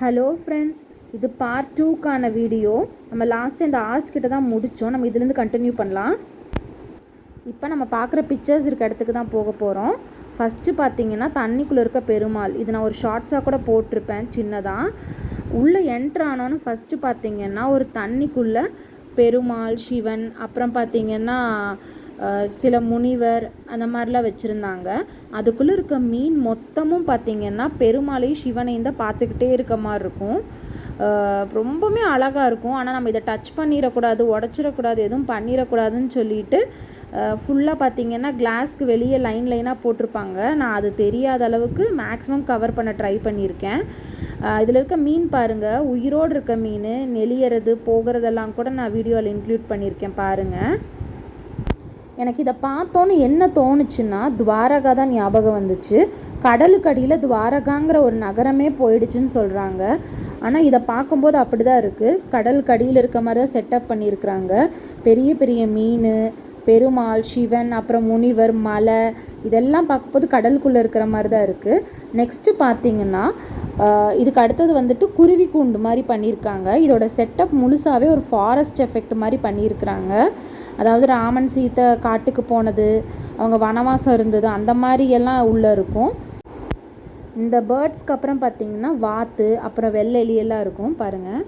Hello friends இது part டூக்கான video நம்ம லாஸ்ட்டு இந்த ஆர்ச் கிட்ட தான் முடித்தோம் நம்ம இதுலேருந்து கண்டினியூ பண்ணலாம். இப்போ நம்ம பார்க்குற பிக்சர்ஸ் இருக்க இடத்துக்கு தான் போக போகிறோம் ஃபஸ்ட்டு பார்த்தீங்கன்னா தண்ணிக்குள்ளே இருக்க பெருமாள். இது நான் ஒரு ஷார்ட்ஸாக கூட போட்டிருப்பேன் சின்னதாக உள்ளே என்ட்ரு ஆனோன்னு ஃபஸ்ட்டு பார்த்தீங்கன்னா ஒரு தண்ணிக்குள்ளே பெருமாள் சிவன் அப்புறம் பார்த்தீங்கன்னா சில முனிவர் அந்த மாதிரிலாம் வச்சுருந்தாங்க. அதுக்குள்ளே இருக்க மீன் மொத்தமும் பார்த்திங்கன்னா பெருமாளையும் சிவனையும் தான் பார்த்துக்கிட்டே இருக்க மாதிரி இருக்கும். ரொம்பவுமே அழகாக இருக்கும். ஆனால் நம்ம இதை டச் பண்ணிடக்கூடாது உடச்சிடக்கூடாது எதுவும் பண்ணிடக்கூடாதுன்னு சொல்லிட்டு ஃபுல்லாக பார்த்தீங்கன்னா கிளாஸ்க்கு வெளியே லைன் லைனாக போட்டிருப்பாங்க. நான் அது தெரியாத அளவுக்கு மேக்ஸிமம் கவர் பண்ண ட்ரை பண்ணியிருக்கேன். இதில் இருக்க மீன் பாருங்கள் உயிரோடு இருக்க மீன் நெளியறது போகிறதெல்லாம் கூட நான் வீடியோவில் இன்க்ளூட் பண்ணியிருக்கேன் பாருங்கள் எனக்கு இதை பார்த்தோன்னு என்ன தோணுச்சுன்னா துவாரகா தான் ஞாபகம் வந்துச்சு. கடலுக்கடியில் துவாரகாங்கிற ஒரு நகரமே போயிடுச்சுன்னு சொல்கிறாங்க ஆனால் இதை பார்க்கும்போது அப்படி தான் இருக்குது கடலுக்கடியில் இருக்க மாதிரி தான் செட்டப் பண்ணியிருக்கிறாங்க. பெரிய பெரிய மீன் பெருமாள் சிவன் அப்புறம் முனிவர் மலை இதெல்லாம் பார்க்கும்போது கடலுக்குள்ளே இருக்கிற மாதிரி தான் இருக்குது நெக்ஸ்ட்டு பார்த்தீங்கன்னா இதுக்கு அடுத்தது வந்துட்டு குருவி கூண்டு மாதிரி பண்ணியிருக்காங்க. இதோட செட்டப் முழுசாகவே ஒரு ஃபாரஸ்ட் எஃபெக்ட் மாதிரி பண்ணியிருக்கிறாங்க. அதாவது ராமன் சீத்தை காட்டுக்கு போனது அவங்க வனவாசம் இருந்தது அந்த மாதிரி எல்லாம் உள்ளே இருக்கும். இந்த பேர்ட்ஸ்க்கு அப்புறம் பார்த்திங்கன்னா வாத்து அப்புறம் வெள்ளை எலியெல்லாம் இருக்கும். பாருங்கள்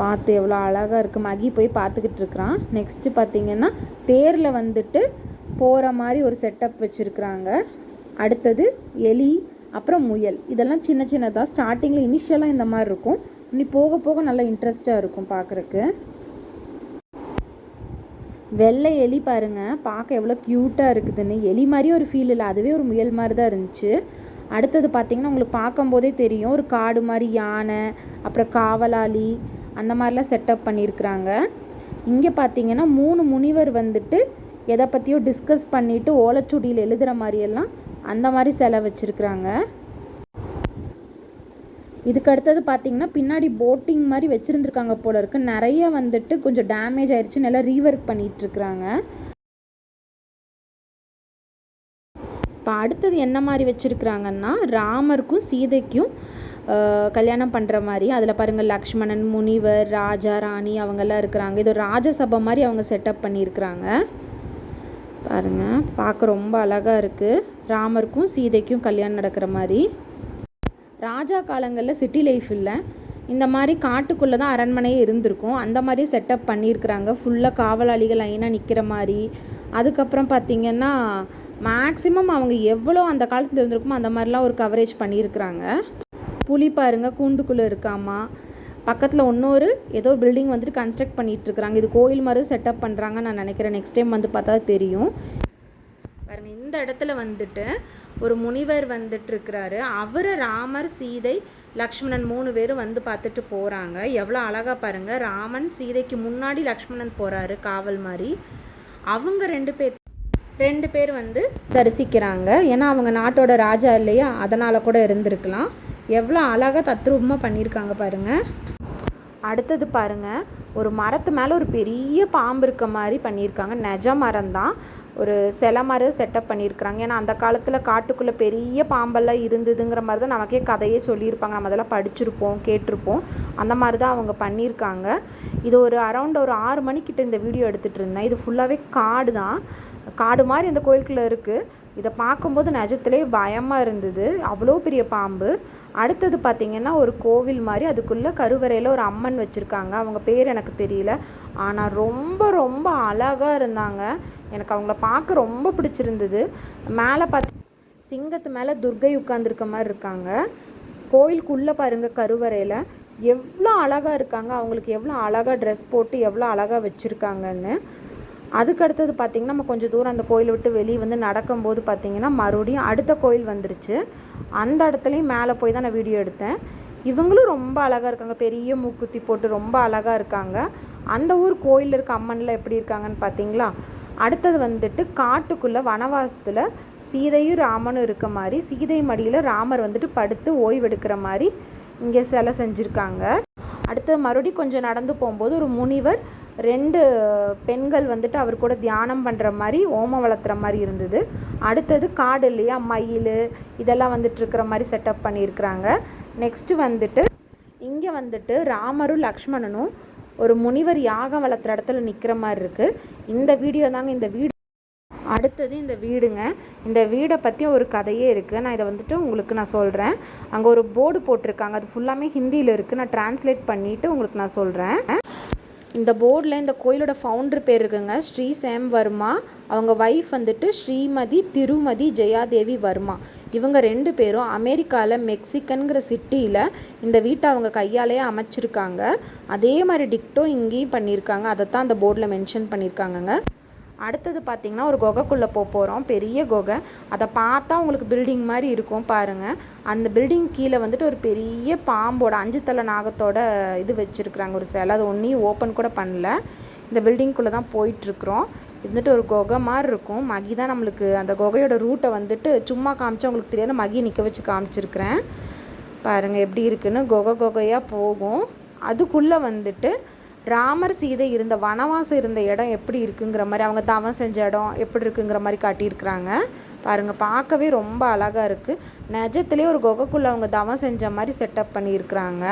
வாத்து எவ்வளோ அழகாக இருக்குது மகி போய் பார்த்துக்கிட்டு இருக்கிறான். நெக்ஸ்ட்டு பார்த்தீங்கன்னா தேரில் வந்துட்டு போகிற மாதிரி ஒரு செட்டப் வச்சுருக்குறாங்க. அடுத்தது எலி அப்புறம் முயல். இதெல்லாம் சின்ன சின்னதாக ஸ்டார்டிங்கில் இனிஷியலாக இந்த மாதிரி இருக்கும். இனி போக போக நல்லா இன்ட்ரெஸ்ட்டாக இருக்கும் பார்க்குறக்கு வெள்ளை எலி பாருங்கள் பார்க்க எவ்வளோ க்யூட்டாக இருக்குதுன்னு. எலி மாதிரி ஒரு ஃபீல் இல்லை. அதுவே ஒரு முயல் மாதிரி தான் இருந்துச்சு. அடுத்தது பார்த்தீங்கன்னா உங்களுக்கு பார்க்கும்போதே தெரியும். ஒரு காடு மாதிரி யானை அப்புறம் காவலாளி அந்த மாதிரிலாம் செட்டப் பண்ணியிருக்கிறாங்க. இங்கே பார்த்தீங்கன்னா மூணு முனிவர் வந்துட்டு எதை பற்றியோ டிஸ்கஸ் பண்ணிவிட்டு ஓலைச்சுடியில் எழுதுகிற மாதிரியெல்லாம் அந்த மாதிரி சிலை வச்சுருக்குறாங்க. இதுக்கு அடுத்தது பார்த்தீங்கன்னா பின்னாடி போட்டிங் மாதிரி வச்சுருந்துருக்காங்க போல இருக்கு. நிறைய வந்துட்டு கொஞ்சம் டேமேஜ் ஆயிடுச்சு நல்லா ரீவொர்க் பண்ணிகிட்ருக்குறாங்க இப்போ அடுத்தது என்ன மாதிரி வச்சுருக்குறாங்கன்னா ராமருக்கும் சீதைக்கும் கல்யாணம் பண்ணுற மாதிரி. அதில் பாருங்கள் லக்ஷ்மணன் முனிவர் ராஜா ராணி அவங்கெல்லாம் இருக்கிறாங்க. இது ராஜசபை மாதிரி அவங்க செட்டப் பண்ணியிருக்கிறாங்க. பாருங்கள் பார்க்க ரொம்ப அழகாக இருக்குது ராமருக்கும் சீதைக்கும் கல்யாணம் நடக்கிற மாதிரி. ராஜா காலங்களில் சிட்டி லைஃப் இல்லை. இந்த மாதிரி காட்டுக்குள்ளே தான் அரண்மனையே இருந்திருக்கும். அந்த மாதிரி செட்டப் பண்ணியிருக்கிறாங்க. ஃபுல்லாக காவலாளிகள் லைனாக நிற்கிற மாதிரி. அதுக்கப்புறம் பார்த்திங்கன்னா மேக்ஸிமம் அவங்க எவ்வளோ அந்த காலத்தில் இருந்திருக்குமோ அந்த மாதிரிலாம் ஒரு கவரேஜ் பண்ணியிருக்கிறாங்க. புலி பாருங்கள் கூண்டுக்குள்ளே இருக்காமா. பக்கத்தில் இன்னொரு ஏதோ பில்டிங் வந்துட்டு கன்ஸ்ட்ரக்ட் பண்ணிகிட்ருக்குறாங்க இது கோயில் மாதிரி செட்டப் பண்ணுறாங்க நான் நினைக்கிறேன். நெக்ஸ்ட் டைம் வந்து பார்த்தா தெரியும். பாருங்கள் இந்த இடத்துல வந்துட்டு ஒரு முனிவர் வந்துட்டு இருக்கிறாரு அவரை ராமர் சீதை லக்ஷ்மணன் மூணு பேரும் வந்து பார்த்துட்டு போகிறாங்க எவ்வளோ அழகாக பாருங்க ராமன் சீதைக்கு முன்னாடி லக்ஷ்மணன் போகிறாரு காவல் மாதிரி அவங்க ரெண்டு பேர் ரெண்டு பேர் வந்து தரிசிக்கிறாங்க. ஏன்னா அவங்க நாட்டோட ராஜா இல்லையா அதனால் கூட இருந்திருக்கலாம். எவ்வளோ அழகாக தத்ரூபமாக பண்ணியிருக்காங்க பாருங்கள் அடுத்தது பாருங்க ஒரு மரத்து மேலே ஒரு பெரிய பாம்பு இருக்க மாதிரி பண்ணியிருக்காங்க. நெஜ மரம் தான் ஒரு சில மாதிரி செட்டப் பண்ணியிருக்கிறாங்க. ஏன்னா அந்த காலத்தில் காட்டுக்குள்ளே பெரிய பாம்பெல்லாம் இருந்ததுங்கிற மாதிரி தான் நமக்கே கதையே சொல்லியிருப்பாங்க. நம்ம அதெல்லாம் படிச்சிருப்போம் கேட்டிருப்போம். அந்த மாதிரி தான் அவங்க பண்ணியிருக்காங்க. இது ஒரு அரௌண்ட் ஒரு ஆறு மணிக்கிட்ட இந்த வீடியோ எடுத்துகிட்டு இருந்தேன். இது ஃபுல்லாகவே காடு தான். காடு மாதிரி இந்த கோயிலுக்குள்ளே இருக்குது இதை பார்க்கும்போது நிஜத்திலே பயமாக இருந்தது. அவ்வளோ பெரிய பாம்பு. அடுத்தது பார்த்திங்கன்னா ஒரு கோவில் மாதிரி அதுக்குள்ளே கருவறையில் ஒரு அம்மன் வச்சுருக்காங்க. அவங்க பேர் எனக்கு தெரியல. ஆனால் ரொம்ப ரொம்ப அழகாக இருந்தாங்க. எனக்கு அவங்கள பார்க்க ரொம்ப பிடிச்சிருந்தது. மேலே பார்த்து சிங்கத்து மேலே துர்கை உட்காந்துருக்க மாதிரி இருக்காங்க. கோயிலுக்குள்ளே பாருங்கள் கருவறையில். எவ்வளோ அழகாக இருக்காங்க. அவங்களுக்கு எவ்வளோ அழகாக ட்ரெஸ் போட்டு எவ்வளோ அழகாக வச்சுருக்காங்கன்னு. அதுக்கு அடுத்தது பார்த்திங்கன்னா நம்ம கொஞ்சம் தூரம் அந்த கோயிலை விட்டு வெளியே வந்து நடக்கும்போது பார்த்திங்கன்னா மறுபடியும் அடுத்த கோயில் வந்துருச்சு. அந்த இடத்துலையும் மேலே போய் தான் நான் வீடியோ எடுத்தேன். இவங்களும் ரொம்ப அழகாக இருக்காங்க. பெரிய மூக்குத்தி போட்டு ரொம்ப அழகாக இருக்காங்க. அந்த ஊர் கோயிலில் இருக்க அம்மன்லாம் எப்படி இருக்காங்கன்னு பார்த்தீங்களா அடுத்தது வந்துட்டு காட்டுக்குள்ளே வனவாசத்தில் சீதையும் ராமனும் இருக்க மாதிரி சீதை மடியில் ராமர் வந்துட்டு படுத்து ஓய்வெடுக்கிற மாதிரி இங்கே சிலை செஞ்சுருக்காங்க. அடுத்து மறுபடியும் கொஞ்சம் நடந்து போகும்போது ஒரு முனிவர் ரெண்டு பெண்கள் வந்துட்டு அவர் கூட தியானம் பண்ணுற மாதிரி ஓமம் வளர்த்துற மாதிரி இருந்தது. அடுத்தது காடு இல்லையா மயில் இதெல்லாம் வந்துட்டு இருக்கிற மாதிரி செட்டப் பண்ணியிருக்கிறாங்க. நெக்ஸ்ட்டு வந்துட்டு இங்கே வந்துட்டு ராமரும் லக்ஷ்மணனும் ஒரு முனிவர் யாகம் வளர்த்துற இடத்துல நிற்கிற மாதிரி இருக்குது இந்த வீடியோ தாங்க இந்த வீடு. அடுத்தது இந்த வீடுங்க. இந்த வீடை பற்றி ஒரு கதையே இருக்குது நான் இதை வந்துட்டு உங்களுக்கு நான் சொல்கிறேன் அங்கே ஒரு போர்டு போட்டிருக்காங்க. அது ஃபுல்லாமே ஹிந்தியில் இருக்குது நான் டிரான்ஸ்லேட் பண்ணிவிட்டு உங்களுக்கு நான் சொல்கிறேன் இந்த போர்டில் இந்த கோயிலோட ஃபவுண்டர் பேர் இருக்குங்க. ஸ்ரீ சேம் வர்மா. அவங்க ஒய்ஃப் வந்துட்டு ஸ்ரீமதி திருமதி ஜெயாதேவி வர்மா. இவங்க ரெண்டு பேரும் அமெரிக்காவில் மெக்சிகன்கிற சிட்டியில் இந்த வீட்டை அவங்க கையாலேயே அமைச்சிருக்காங்க. அதே மாதிரி டிக்டோ இங்கேயும் பண்ணியிருக்காங்க. அதை தான் அந்த போர்டில் மென்ஷன் பண்ணியிருக்காங்கங்க. அடுத்தது பார்த்திங்கன்னா ஒரு குகைக்குள்ளே போக போகிறோம் பெரிய குகை. அதை பார்த்தா உங்களுக்கு பில்டிங் மாதிரி இருக்கும் பாருங்கள் அந்த பில்டிங் கீழே வந்துட்டு ஒரு பெரிய பாம்போட அஞ்சு தலை நாகத்தோட இது வச்சுருக்குறாங்க ஒரு சிலை. அது ஒன்றையும் ஓப்பன் கூட பண்ணல. இந்த பில்டிங்குள்ளே தான் போயிட்டுருக்குறோம் வந்துட்டு ஒரு குகை மாதிரி இருக்கும். மகி தான் நம்மளுக்கு அந்த குகையோட ரூட்டை வந்துட்டு சும்மா காமிச்சா உங்களுக்கு தெரியாத. மகி நிற்க வச்சு காமிச்சிருக்கிறேன். பாருங்கள் எப்படி இருக்குன்னு. குகை குகையாக போகும். அதுக்குள்ளே வந்துட்டு ராமர் சீதை இருந்த வனவாசம் இருந்த இடம் எப்படி இருக்குங்கிற மாதிரி அவங்க தவம் செஞ்ச இடம் எப்படி இருக்குங்கிற மாதிரி காட்டியிருக்கிறாங்க. பாருங்கள் பார்க்கவே ரொம்ப அழகாக இருக்குது நிஜத்துலேயே ஒரு குகைக்குள்ளே அவங்க தவம் செஞ்ச மாதிரி செட்டப் பண்ணியிருக்கிறாங்க.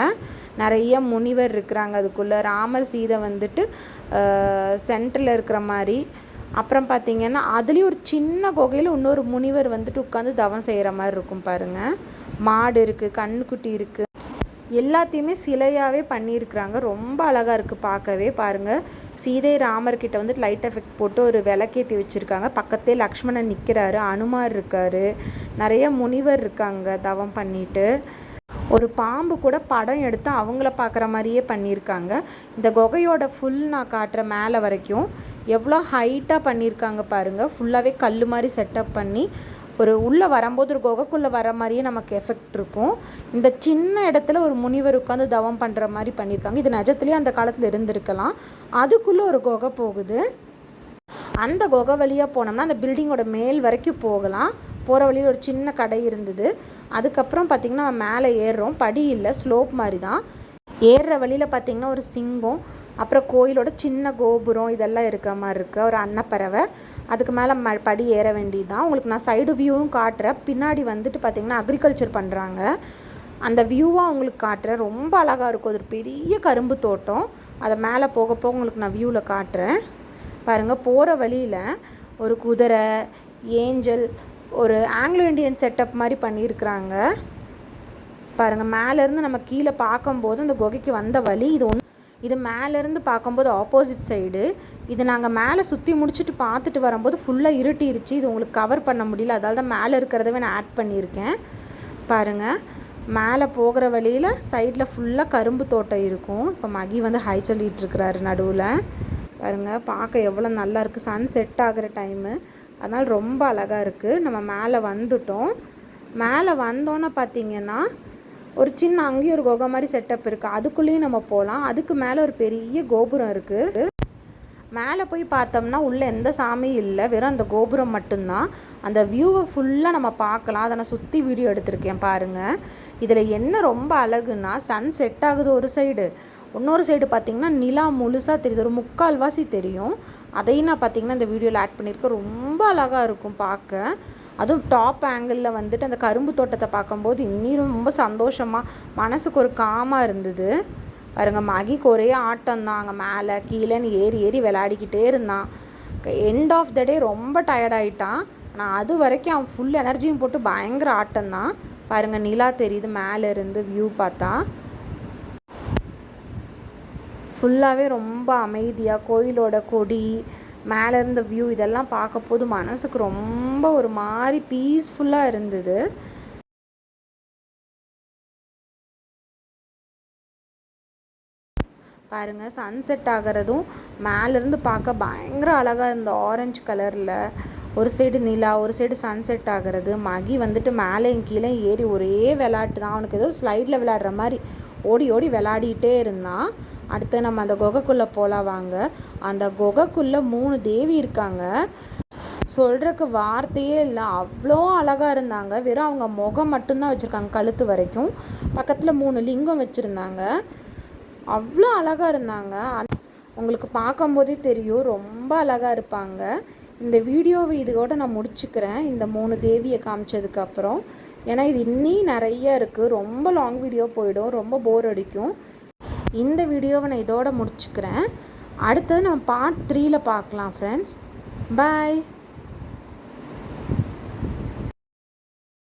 நிறைய முனிவர் இருக்கிறாங்க அதுக்குள்ளே. ராமர் சீதை வந்துட்டு சென்டரில் இருக்கிற மாதிரி அப்புறம் பார்த்திங்கன்னா அதுலேயும் ஒரு சின்ன குகையில் இன்னொரு முனிவர் வந்துட்டு உட்காந்து தவம் செய்கிற மாதிரி இருக்கும் பாருங்கள் மாடு இருக்குது கண்ணுக்குட்டி இருக்குது எல்லாத்தையுமே சிலையாகவே பண்ணியிருக்கிறாங்க. ரொம்ப அழகாக இருக்குது பார்க்கவே பாருங்கள் சீதை ராமர்கிட்ட வந்து லைட் எஃபெக்ட் போட்டு ஒரு விளக்கேற்றி வச்சுருக்காங்க. பக்கத்தே லக்ஷ்மணன் நிற்கிறாரு அனுமார் இருக்கார். நிறைய முனிவர் இருக்காங்க தவம் பண்ணிட்டு. ஒரு பாம்பு கூட படம் எடுத்து அவங்கள பார்க்குற மாதிரியே பண்ணியிருக்காங்க. இந்த குகையோட ஃபுல் நான் காட்டுற மேலே வரைக்கும் எவ்வளோ ஹைட்டாக பண்ணியிருக்காங்க பாருங்கள் ஃபுல்லாகவே கல் மாதிரி செட்டப் பண்ணி ஒரு உள்ளே வரும்போது ஒரு குகைக்குள்ளே வர மாதிரியே நமக்கு எஃபெக்ட் இருக்கும். இந்த சின்ன இடத்துல ஒரு முனிவர் உட்காந்து தவம் பண்ணுற மாதிரி பண்ணியிருக்காங்க. இது நிஜத்துலேயே அந்த காலத்தில் இருந்திருக்கலாம். அதுக்குள்ளே ஒரு குகை போகுது. அந்த குகை வழியாக போனோம்னா அந்த பில்டிங்கோட மேல் வரைக்கும் போகலாம். போகிற வழியில் ஒரு சின்ன கடை இருந்தது. அதுக்கப்புறம் பார்த்திங்கன்னா மேலே ஏறுறோம். படி இல்லை ஸ்லோப் மாதிரி தான். ஏறுற வழியில் பார்த்திங்கன்னா ஒரு சிங்கம் அப்புறம் கோயிலோட சின்ன கோபுரம் இதெல்லாம் இருக்க மாதிரி இருக்குது ஒரு அன்னப்பறவை. அதுக்கு மேலே ம படி ஏற வேண்டியது தான் உங்களுக்கு நான் சைடு வியூவும் காட்டுறேன். பின்னாடி வந்துட்டு பார்த்திங்கன்னா அக்ரிகல்ச்சர் பண்ணுறாங்க அந்த வியூவாக உங்களுக்கு காட்டுறேன். ரொம்ப அழகாக இருக்கும். அது ஒரு பெரிய கரும்பு தோட்டம். அதை மேலே போக போக உங்களுக்கு நான் வியூவில் காட்டுறேன். பாருங்கள் போகிற வழியில் ஒரு குதிரை ஏஞ்சல் ஒரு ஆங்கிலோ இண்டியன் செட்டப் மாதிரி பண்ணியிருக்கிறாங்க. பாருங்கள் மேலேருந்து நம்ம கீழே பார்க்கும்போது அந்த குகைக்கு வந்த வழி இது ஒன்று இது மேலேருந்து பார்க்கும்போது ஆப்போசிட் சைடு இது நாங்கள் மேலே சுற்றி முடிச்சுட்டு பார்த்துட்டு வரும்போது ஃபுல்லாக இருட்டிருச்சு. இது உங்களுக்கு கவர் பண்ண முடியல. அதால் தான் மேலே இருக்கிறதவே நான் ஆட் பண்ணியிருக்கேன். பாருங்கள் மேலே போகிற வழியில் சைடில் ஃபுல்லாக கரும்பு தோட்டம் இருக்கும். இப்போ மகி வந்து ஹை சொல்லிகிட்ருக்கிறாரு நடுவில். பாருங்கள் பார்க்க எவ்வளோ நல்லா இருக்குது சன் செட் ஆகிற டைமு அதனால் ரொம்ப அழகாக இருக்குது நம்ம மேலே வந்துட்டோம். மேலே வந்தோன்னே பார்த்திங்கன்னா ஒரு சின்ன அங்கேயும் ஒரு குகை மாதிரி செட்டப் இருக்குது அதுக்குள்ளேயும் நம்ம போகலாம் அதுக்கு மேலே ஒரு பெரிய கோபுரம் இருக்குது மேலே போய் பார்த்தோம்னா உள்ளே எந்த சாமியும் இல்லை. வெறும் அந்த கோபுரம் மட்டும்தான். அந்த வியூவை ஃபுல்லாக நம்ம பார்க்கலாம். அதை நான் சுற்றி வீடியோ எடுத்திருக்கேன் பாருங்கள் இதில் என்ன ரொம்ப அழகுன்னா சன் செட் ஆகுது ஒரு சைடு இன்னொரு சைடு பார்த்திங்கன்னா நிலா முழுசாக தெரியுது. ஒரு முக்கால்வாசி தெரியும். அதையும் நான் பார்த்திங்கன்னா இந்த வீடியோவில் ஆட் பண்ணியிருக்கேன். ரொம்ப அழகாக இருக்கும் பார்க்க. அதுவும் டாப் ஆங்கிளில் வந்துட்டு அந்த கரும்பு தோட்டத்தை பார்க்கும்போது இன்னும் ரொம்ப சந்தோஷமாக மனசுக்கு ஒரு காமாக இருந்தது. பாருங்க மகிக்கு ஒரே ஆட்டம் தான். அங்கே மேலே கீழேன்னு ஏறி ஏறி விளையாடிக்கிட்டே இருந்தான். எண்ட் ஆஃப் த டே ரொம்ப டயர்டாயிட்டான் ஆனால் அது வரைக்கும் அவன் ஃபுல் எனர்ஜியும் போட்டு பயங்கர ஆட்டம் தான். பாருங்கள் நிலா தெரியுது மேலே இருந்து வியூ பார்த்தா. ஃபுல்லாகவே ரொம்ப அமைதியாக கோயிலோட கொடி மேலே இருந்த வியூ இதெல்லாம் பார்க்க போது மனசுக்கு ரொம்ப ஒரு மாதிரி பீஸ்ஃபுல்லாக இருந்தது. பாருங்கள் சன்செட் ஆகிறதும் மேலேருந்து பார்க்க பயங்கர அழகாக இருந்த ஆரஞ்சு கலரில் ஒரு சைடு நிலா ஒரு சைடு சன்செட் ஆகிறது. மகி வந்துட்டு மேலேயும் கீழே ஏறி ஒரே விளாட்டு தான் அவனுக்கு ஏதோ ஸ்லைடில் விளையாடுற மாதிரி ஓடி ஓடி விளாடிட்டே இருந்தான். அடுத்து நம்ம அந்த குகைக்குள்ளே போகலாம் வாங்க. அந்த குகைக்குள்ளே மூணு தேவி இருக்காங்க. சொல்கிறக்கு வார்த்தையே இல்லை. அவ்வளோ அழகாக இருந்தாங்க. வெறும் அவங்க முகம் மட்டும்தான் வச்சுருக்காங்க கழுத்து வரைக்கும். பக்கத்தில் மூணு லிங்கம் வச்சுருந்தாங்க. அவ்வளோ அழகாக இருந்தாங்க. உங்களுக்கு பார்க்கும்போதே தெரியும். ரொம்ப அழகாக இருப்பாங்க. இந்த வீடியோவை இதோட நான் முடிச்சுக்கிறேன். இந்த மூணு தேவியை காமிச்சதுக்கப்புறம் ஏன்னா இது இன்னி நிறைய இருக்குது ரொம்ப லாங் வீடியோ போயிடும். ரொம்ப போர் அடிக்கும். இந்த வீடியோவை நான் இதோட முடிச்சுக்கிறேன். அடுத்தது நம்ம பார்ட் த்ரீயில் பார்க்கலாம் ஃப்ரெண்ட்ஸ் பாய்